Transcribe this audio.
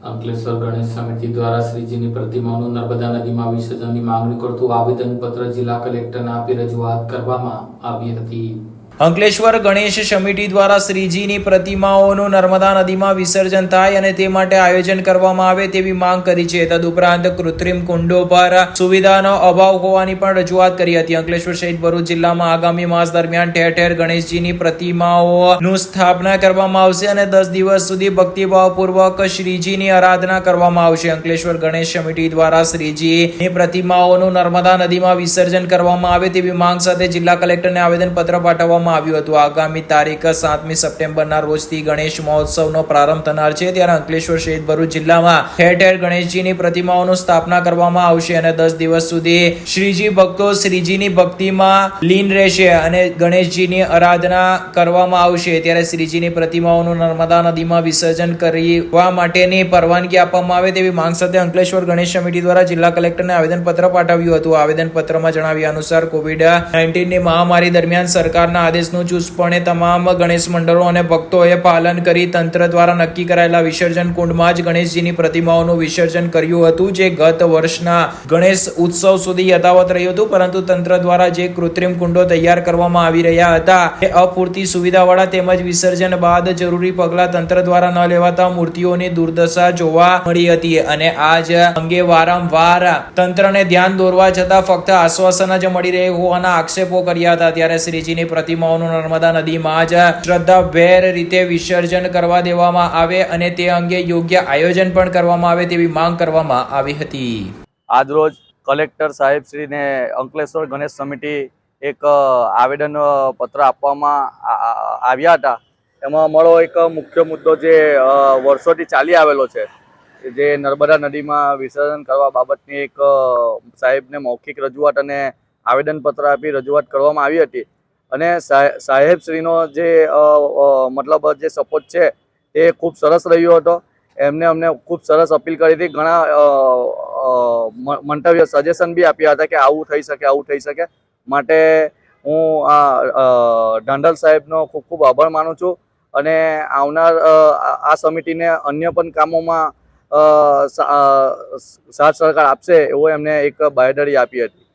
અંકલેશ્વર ગણેશ સમિતિ દ્વારા શ્રીજીની પ્રતિમાનું નર્મદા નદીમાં વિસર્જનની માંગણી કરતું આવેદનપત્ર જિલ્લા કલેક્ટરને આપી રજૂઆત કરવામાં આવી હતી. અંકલેશ્વર ગણેશ સમિતિ દ્વારા શ્રીજીની પ્રતિમાઓનું નર્મદા નદીમાં વિસર્જન થાય અને તે માટે આયોજન કરવામાં આવે તેવી માંગ કરી છે. તદુપરાંત કૃત્રિમ કુંડો પર સુવિધાનો અભાવ હોવાની પણ રજૂઆત કરી હતી. અંકલેશ્વર સહિત ભરૂચ જિલ્લામાં આગામી માસ દરમિયાન ઠેર ઠેર ગણેશજીની પ્રતિમાઓનું સ્થાપના કરવામાં આવશે અને દસ દિવસ સુધી ભક્તિભાવપૂર્વક શ્રીજીની આરાધના કરવામાં આવશે. અંકલેશ્વર ગણેશ સમિતિ દ્વારા શ્રીજીની પ્રતિમાઓનું નર્મદા નદીમાં વિસર્જન કરવામાં આવે તેવી માંગ સાથે જિલ્લા કલેક્ટરને આવેદનપત્ર પાઠવવામાં આવ્યું હતું. આગામી તારીખ સાતમી સપ્ટેમ્બરના રોજથી ગણેશ મહોત્સવનો પ્રારંભ થનાર છે. ત્યારે અંકલેશ્વર સહિત ભરૂચ જિલ્લામાં ઠેર ઠેર ગણેશજીની પ્રતિમાઓનું સ્થાપના કરવામાં આવશે અને દસ દિવસ સુધી શ્રીજી ભક્તો શ્રીજીની ભક્તિમાં લીન રહેશે અને ગણેશજીની આરાધના કરવામાં આવશે. ત્યારે શ્રીજીની પ્રતિમાઓનું નર્મદા નદીમાં વિસર્જન કરવા માટેની પરવાનગી આપવામાં આવે તેવી માંગ સાથે અંકલેશ્વર ગણેશ સમિતિ દ્વારા જિલ્લા કલેક્ટરને આવેદનપત્ર પાઠવ્યું હતું. આવેદનપત્રમાં જણાવ્યા અનુસાર કોવિડ નાઇન્ટીનની મહામારી દરમિયાન સરકારના આદેશનું ચુસ્તપણે તમામ ગણેશ મંડળો અને ભક્તોએ પાલન કરી તંત્ર દ્વારા નક્કી કરાયેલા વિસર્જન કુંડમાં જ ગણેશજીની પ્રતિમાઓનું વિસર્જન કર્યું હતું, જે ગત વર્ષના ગણેશ ઉત્સવ સુધી યથાવત રહ્યું હતું. પરંતુ તંત્ર દ્વારા જે કૃત્રિમ કુંડો તૈયાર કરવામાં આવી રહ્યા હતા તે અપૂરતી સુવિધાવાળા તેમજ વિસર્જન બાદ જરૂરી પગલાં તંત્ર દ્વારા ન લેવાતા મૂર્તિઓની દુર્દશા જોવા મળી હતી અને આજ અંગે વારંવાર તંત્રને ધ્યાન દોરવા છતાં ફક્ત આશ્વાસન જ મળી રહે હોવાના આક્ષેપો કર્યા હતા. ત્યારે શ્રીજીની પ્રતિમાઓનું નર્મદા નદીમાં જ શ્રદ્ધાભેર રીતે વિસર્જન કરવા દેવામાં આવે અને તે અંગે યોગ્ય આયોજન પણ કરવામાં આવે તેવી માંગ કરવામાં આવી હતી. આજરોજ કલેક્ટર સાહેબશ્રીને અંકલેશ્વર ગણેશ સમિતિ એક આવેદન પત્ર આપવામાં આવ્યા હતા. એમાં અમારો એક મુખ્ય મુદ્દો જે વર્ષોથી ચાલી આવેલો છે, જે નર્મદા નદીમાં વિસર્જન કરવા બાબતની એક સાહેબને મૌખિક રજૂઆત અને આવેદનપત્ર આપી રજૂઆત કરવામાં આવી હતી. અને સાહે- સાહેબશ્રીનો જે મતલબ જે સપોર્ટ છે, એ ખૂબ સરસ રહ્યો હતો. એમને અમને ખૂબ સરસ અપીલ કરી હતી. ઘણા મંતવ્ય સજેશન બી આપ્યા હતા કે આવું થઈ શકે, આવું થઈ શકે. માટે હું આ ઢાંડલ સાહેબનો ખૂબ ખૂબ આભાર માનું છું. અને આવનાર આ સમિતિને અન્ય પણ કામોમાં સાથ સહકાર આપશે, એવો એમને એક બાહેધરી આપી હતી.